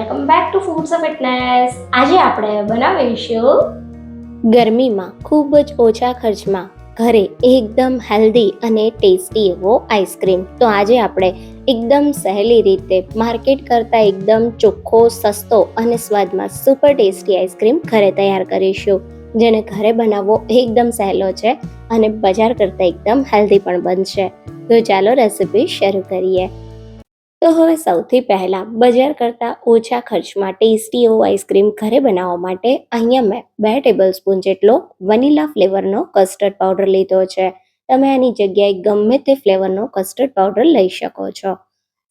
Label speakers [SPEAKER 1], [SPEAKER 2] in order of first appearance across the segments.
[SPEAKER 1] Welcome back to foods of fitness આજે આપણે બનાવીશું
[SPEAKER 2] ગરમીમાં ખૂબ જ ઓછા ખર્ચમાં ઘરે એકદમ હેલ્ધી અને ટેસ્ટી એવો આઈસ્ક્રીમ તો આજે આપણે એકદમ સહેલી રીતે માર્કેટ કરતાં એકદમ ચોખ્ખો, સસ્તો અને સ્વાદમાં સુપર ટેસ્ટી આઈસ્ક્રીમ ઘરે તૈયાર કરીશું. જેને ઘરે બનાવવો એકદમ સહેલો છે અને બજાર કરતાં એકદમ હેલ્ધી પણ બનશે. તો ચાલો રેસીપી શરૂ કરીએ. તો હવે સૌથી પહેલાં બજાર કરતાં ઓછા ખર્ચમાં ટેસ્ટી એવો આઈસ્ક્રીમ ઘરે બનાવવા માટે અહીંયા મેં બે ટેબલ સ્પૂન જેટલો વનીલા ફ્લેવરનો કસ્ટર્ડ પાવડર લીધો છે. તમે આની જગ્યાએ ગમે તે ફ્લેવરનો કસ્ટર્ડ પાવડર લઈ શકો છો.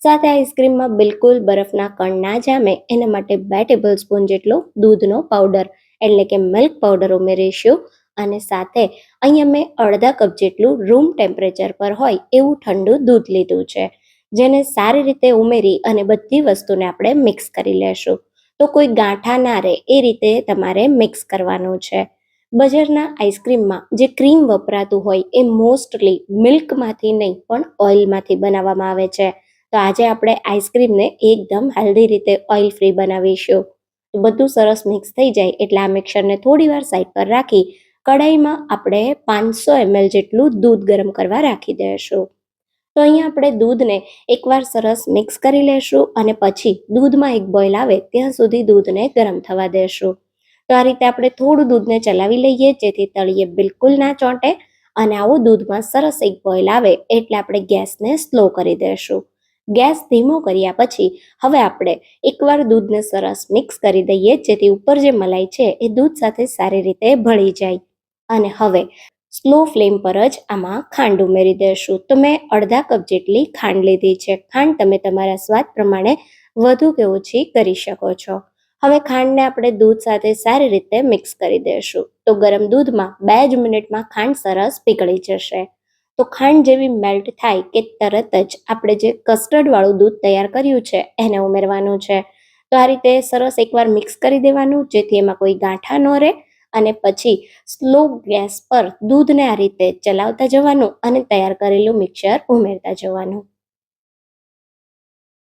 [SPEAKER 2] સાથે આઈસ્ક્રીમમાં બિલકુલ બરફના કણ ના જામે એના માટે બે ટેબલ સ્પૂન જેટલો દૂધનો પાવડર, એટલે કે મિલ્ક પાવડર ઉમેરીશું. અને સાથે અહીંયા મેં અડધા કપ જેટલું રૂમ ટેમ્પરેચર પર હોય એવું ઠંડુ દૂધ લીધું છે. જેને સારી રીતે ઉમેરી અને બધી વસ્તુને આપણે મિક્સ કરી લેશું. તો કોઈ ગાંઠા ના રહે એ રીતે તમારે મિક્સ કરવાનું છે. બજારના આઈસ્ક્રીમમાં જે ક્રીમ વપરાતું હોય એ મોસ્ટલી મિલ્કમાંથી નહીં, પણ ઓઇલમાંથી બનાવવામાં આવે છે. તો આજે આપણે આઈસ્ક્રીમને એકદમ હેલ્ધી રીતે ઓઇલ ફ્રી બનાવીશું. તો બધું સરસ મિક્સ થઈ જાય એટલે આ મિક્સરને થોડી વાર સાઈડ પર રાખી કડાઈમાં આપણે પાંચસો એમએલ જેટલું દૂધ ગરમ કરવા રાખી દઈશું તો અહીંયા આપણે દૂધને એકવાર સરસ મિક્સ કરી લેશું અને પછી દૂધમાં એક બોઇલ આવે ત્યાં સુધી દૂધને ગરમ થવા દેશું. તો આ રીતે આપણે થોડું દૂધને ચલાવી લઈએ જેથી તળિયે બિલકુલ ના ચોંટે અને આવું દૂધમાં સરસ એક બોઇલ આવે એટલે આપણે ગેસને સ્લો કરી દેશું. ગેસ ધીમો કર્યા પછી હવે આપણે એકવાર દૂધને સરસ મિક્સ કરી દઈએ જેથી ઉપર જે મલાઈ છે એ દૂધ સાથે સારી રીતે ભળી જાય. અને હવે સ્લો ફ્લેમ પર જ આમાં ખાંડ ઉમેરી દેશું. તો મેં અડધા કપ જેટલી ખાંડ લીધી છે. ખાંડ તમે તમારા સ્વાદ પ્રમાણે વધુ કે ઓછી કરી શકો છો. હવે ખાંડને આપણે દૂધ સાથે સારી રીતે મિક્સ કરી દેશું. તો ગરમ દૂધમાં બે જ મિનિટમાં ખાંડ સરસ પીગળી જશે. તો ખાંડ જેવી મેલ્ટ થાય કે તરત જ આપણે જે કસ્ટર્ડવાળું દૂધ તૈયાર કર્યું છે, એને ઉમેરવાનું છે. તો આ રીતે સરસ એકવાર મિક્સ કરી દેવાનું, જેથી એમાં કોઈ ગાંઠા ન રહે. અને પછી સ્લો ગેસ પર દૂધને આ રીતે ચલાવતા જવાનું અને તૈયાર કરેલું મિક્સર ઉમેરતા જવાનું.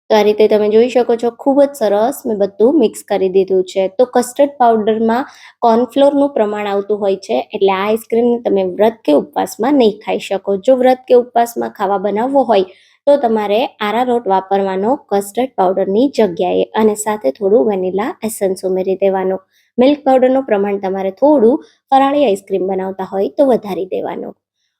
[SPEAKER 2] તો આ રીતે તમે જોઈ શકો છો, ખૂબ જ સરસ મેં બધું મિક્સ કરી દીધું છે. તો કસ્ટર્ડ પાવડરમાં કોર્નફ્લોરનું પ્રમાણ આવતું હોય છે, એટલે આ આઈસ્ક્રીમને તમે વ્રત કે ઉપવાસમાં નહીં ખાઈ શકો. જો વ્રત કે ઉપવાસમાં ખાવા બનાવવો હોય, તો તમારે આરારોટ વાપરવાનો કસ્ટર્ડ પાવડરની જગ્યાએ અને સાથે થોડું વેનીલા એસન્સ ઉમેરી દેવાનું. મિલ્ક પાવડરનું પ્રમાણ તમારે થોડું ફરાળી આઈસ્ક્રીમ બનાવતા હોય તો વધારી દેવાનું.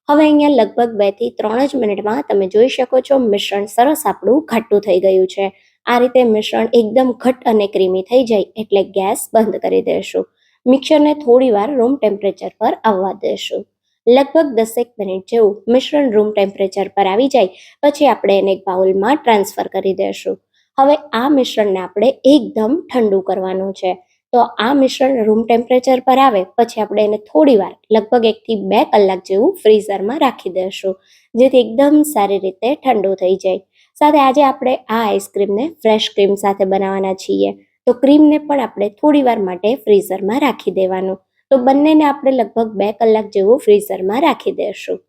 [SPEAKER 2] હવે અહીંયા લગભગ બેથી ત્રણ જ મિનિટમાં તમે જોઈ શકો છો મિશ્રણ સરસ આપણું ઘાટું થઈ ગયું છે. આ રીતે મિશ્રણ એકદમ ઘટ અને ક્રીમી થઈ જાય એટલે ગેસ બંધ કરી દેશું. મિક્સરને થોડી વાર રૂમ ટેમ્પરેચર પર આવવા દેશું. લગભગ દસેક મિનિટ જેવું મિશ્રણ રૂમ ટેમ્પરેચર પર આવી જાય પછી આપણે એને એક બાઉલમાં ટ્રાન્સફર કરી દેશું. હવે આ મિશ્રણને આપણે એકદમ ઠંડુ કરવાનું છે. તો આ મિશ્રણ રૂમ ટેમ્પરેચર પર આવે, પછી આપણે એને થોડી વાર, લગભગ એકથી બે કલાક જેવું ફ્રીઝરમાં રાખી દઈશું, જેથી એકદમ સારી રીતે ઠંડુ થઈ જાય. સાથે આજે આપણે આ આઈસ્ક્રીમને ફ્રેશ ક્રીમ સાથે બનાવવાના છીએ. તો ક્રીમને પણ આપણે થોડી વાર માટે ફ્રીઝરમાં રાખી દેવાનું. તો બંનેને આપણે લગભગ બે કલાક જેવું ફ્રીઝરમાં રાખી દઈશું.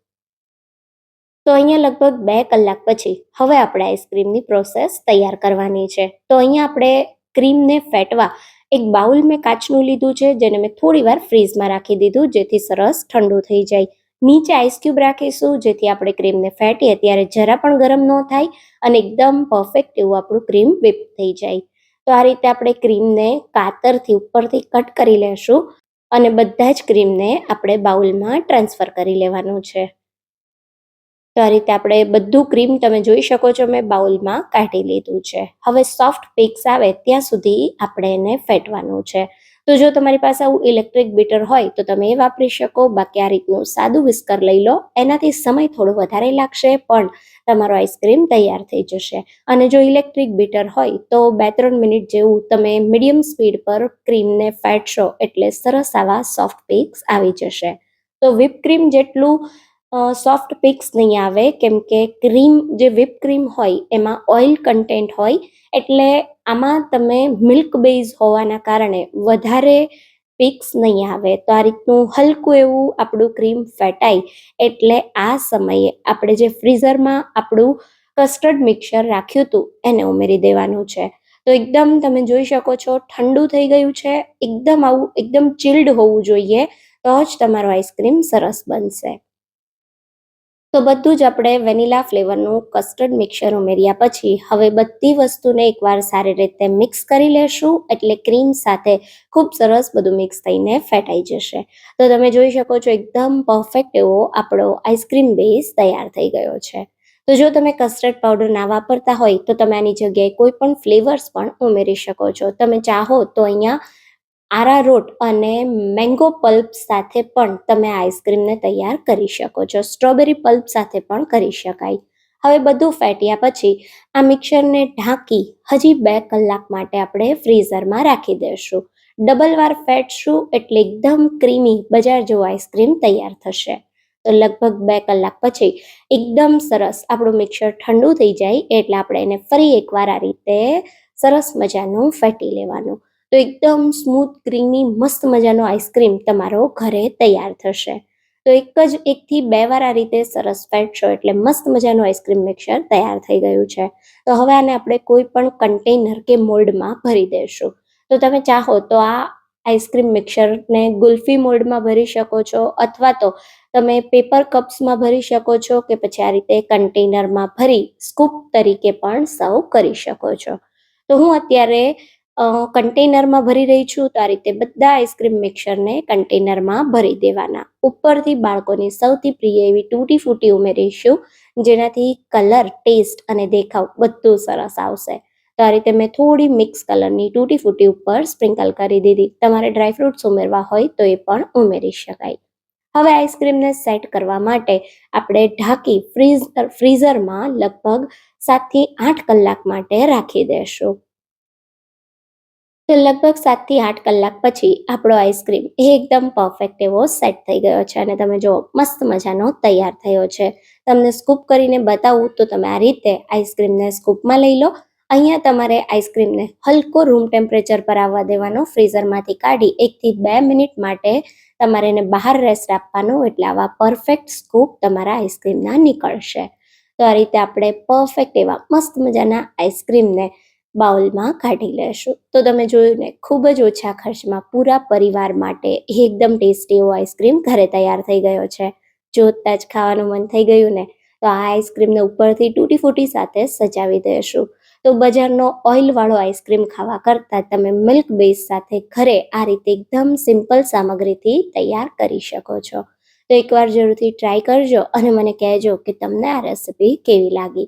[SPEAKER 2] તો અહીંયા લગભગ બે કલાક પછી, હવે આપણે આઈસ્ક્રીમની પ્રોસેસ તૈયાર કરવાની છે. તો અહીંયા આપણે ક્રીમને ફેટવા એક બાઉલ મેં કાચનું લીધું છે, જેને મેં થોડી વાર ફ્રીઝમાં રાખી દીધું, જેથી સરસ ઠંડુ થઈ જાય. નીચે આઈસ ક્યુબ રાખીશું, જેથી આપણે ક્રીમને ફેટીએ ત્યારે જરા પણ ગરમ ન થાય અને એકદમ પરફેક્ટ એવું આપણું ક્રીમ વિપ થઈ જાય. તો આ રીતે આપણે ક્રીમને કાતરથી ઉપરથી કટ કરી લેશું અને બધા જ ક્રીમને આપણે બાઉલમાં ટ્રાન્સફર કરી લેવાનું છે. તો આ રીતે આપણે બધું ક્રીમ તમે જોઈ શકો છો મેં બાઉલમાં કાઢી લીધું છે. હવે સોફ્ટ પીક્સ આવે ત્યાં સુધી આપણે એને ફેટવાનું છે. તો જો તમારી પાસે આવું ઇલેક્ટ્રિક બીટર હોય તો તમે એ વાપરી શકો. બાકી આ રીતનું સાદું વિસ્કર લઈ લો. એનાથી સમય થોડો વધારે લાગશે પણ તમારો આઈસ્ક્રીમ તૈયાર થઈ જશે. અને જો ઇલેક્ટ્રિક બીટર હોય તો બે ત્રણ મિનિટ જેવું તમે મીડિયમ સ્પીડ પર ક્રીમને ફેટશો એટલે સરસ આવા સોફ્ટ પીક્સ આવી જશે. તો whip ક્રીમ જેટલું સોફ્ટ પિક્સ નહીં આવે. કેમ કે ક્રીમ જે વિપ ક્રીમ હોય, એમાં ઓઇલ કન્ટેન્ટ હોય. એટલે આમાં તમે મિલ્ક બેઝ હોવાના કારણે વધારે પિક્સ નહીં આવે. તો આ રીતનું હલકું એવું આપણું ક્રીમ ફેટાય. એટલે આ સમયે આપણે જે ફ્રીઝરમાં આપણું કસ્ટર્ડ મિક્સર રાખ્યું હતું, એને ઉમેરી દેવાનું છે. તો એકદમ તમે જોઈ શકો છો, ઠંડુ થઈ ગયું છે. એકદમ આવું, એકદમ ચિલ્ડ હોવું જોઈએ. તો જ તમારો આઈસ્ક્રીમ સરસ બનશે. તો બધું જ આપણે વેનીલા ફ્લેવરનું કસ્ટર્ડ મિક્સર ઉમેર્યા પછી હવે બધી વસ્તુને એકવાર સારી રીતે મિક્સ કરી લેશું એટલે ક્રીમ સાથે ખૂબ સરસ બધું મિક્સ થઈને ફેટાઈ જશે. તો તમે જોઈ શકો છો એકદમ પરફેક્ટ એવો આપણો આઈસ્ક્રીમ બેઝ તૈયાર થઈ ગયો છે. તો જો તમે કસ્ટર્ડ પાવડર ના વાપરતા હોય તો તમે આની જગ્યાએ કોઈ પણ ફ્લેવર્સ પણ ઉમેરી શકો છો. તમે ચાહો તો અહીંયા આરારોટ અને મેંગો પલ્પ સાથે પણ તમે આઈસ્ક્રીમને તૈયાર કરી શકો છો. સ્ટ્રોબેરી પલ્પ સાથે પણ કરી શકાય. હવે બધું ફેટ્યા પછી આ મિક્સરને ઢાંકી હજી બે કલાક માટે આપણે ફ્રીઝરમાં રાખી દઈશું ડબલ વાર ફેટશું એટલે એકદમ ક્રીમી બજાર જેવો આઈસ્ક્રીમ તૈયાર થશે. તો લગભગ બે કલાક પછી એકદમ સરસ આપણું મિક્સર ઠંડુ થઈ જાય એટલે આપણે એને ફરી એકવાર આ રીતે સરસ મજાનું ફેટી લેવાનું. તો એકદમ સ્મૂથ ક્રીમી મસ્ત મજાનો આઈસ્ક્રીમ તમારો ઘરે તૈયાર થશે. તો એક જ એકથી બે વાર આ રીતે સરસ ફેટશો એટલે મસ્ત મજાનું આઈસ્ક્રીમ મિક્સર તૈયાર થઈ ગયું છે. તો હવે આને આપણે કોઈ પણ કન્ટેનર કે મોલ્ડમાં ભરી દઈશું તો તમે ચાહો તો આ આઈસ્ક્રીમ મિક્સરને ગુલ્ફી મોલ્ડમાં ભરી શકો છો અથવા તો તમે પેપર કપ્સમાં ભરી શકો છો કે પછી આ રીતે કન્ટેનરમાં ભરી સ્કૂપ તરીકે પણ સર્વ કરી શકો છો. તો હું અત્યારે કન્ટેનરમાં ભરી રહી છું, તો આ રીતે બધા આઈસ્ક્રીમ મિક્સરને કન્ટેનરમાં ભરી દેવાના. ઉપરથી બાળકોની સૌથી પ્રિય એવી તૂટી ફૂટી ઉમેરીશું, જેનાથી કલર ટેસ્ટ અને દેખાવ બધું સરસ આવશે. તો આ રીતે મેં થોડી મિક્સ કલરની તૂટી ફૂટી ઉપર સ્પ્રિંકલ કરી દીધી. તમારે ડ્રાયફ્રૂટ્સ ઉમેરવા હોય તો એ પણ ઉમેરી શકાય. હવે આઈસ્ક્રીમને સેટ કરવા માટે આપણે ઢાંકી ફ્રીઝ ફ્રીઝરમાં લગભગ સાતથી આઠ કલાક માટે રાખી દેશું. તો લગભગ સાતથી આઠ કલાક પછી આપણો આઈસ્ક્રીમ એકદમ પરફેક્ટ એવો સેટ થઈ ગયો છે અને તમે જો મસ્ત મજાનો તૈયાર થયો છે. તમને સ્કૂપ કરીને બતાવું તો તમે આ રીતે આઈસ્ક્રીમને સ્કૂપમાં લઈ લો. અહીંયા તમારે આઈસ્ક્રીમને હલકો રૂમ ટેમ્પરેચર પર આવવા દેવાનો, ફ્રીઝરમાંથી કાઢી એકથી બે મિનિટ માટે તમારે એને બહાર રેસ્ટ આપવાનો, એટલે આવા પરફેક્ટ સ્કૂપ તમારા આઈસ્ક્રીમના નીકળશે. તો આ રીતે આપણે પરફેક્ટ એવા મસ્ત મજાના આઈસ્ક્રીમને બાઉલમાં કાઢી લેશું. તો તમે જોયું ને, ખૂબ જ ઓછા ખર્ચમાં પૂરા પરિવાર માટે એકદમ ટેસ્ટી એવો આઈસ્ક્રીમ ઘરે તૈયાર થઈ ગયો છે. જોતા જ ખાવાનું મન થઈ ગયું ને, તો આ આઈસ્ક્રીમને ઉપરથી તૂટી ફૂટી સાથે સજાવી દઈશું તો બજારનો ઓઇલવાળો આઈસ્ક્રીમ ખાવા કરતાં તમે મિલ્ક બેઝ સાથે ઘરે આ રીતે એકદમ સિમ્પલ સામગ્રીથી તૈયાર કરી શકો છો. તો એકવાર જરૂરથી ટ્રાય કરજો અને મને કહેજો કે તમને આ રેસિપી કેવી લાગી.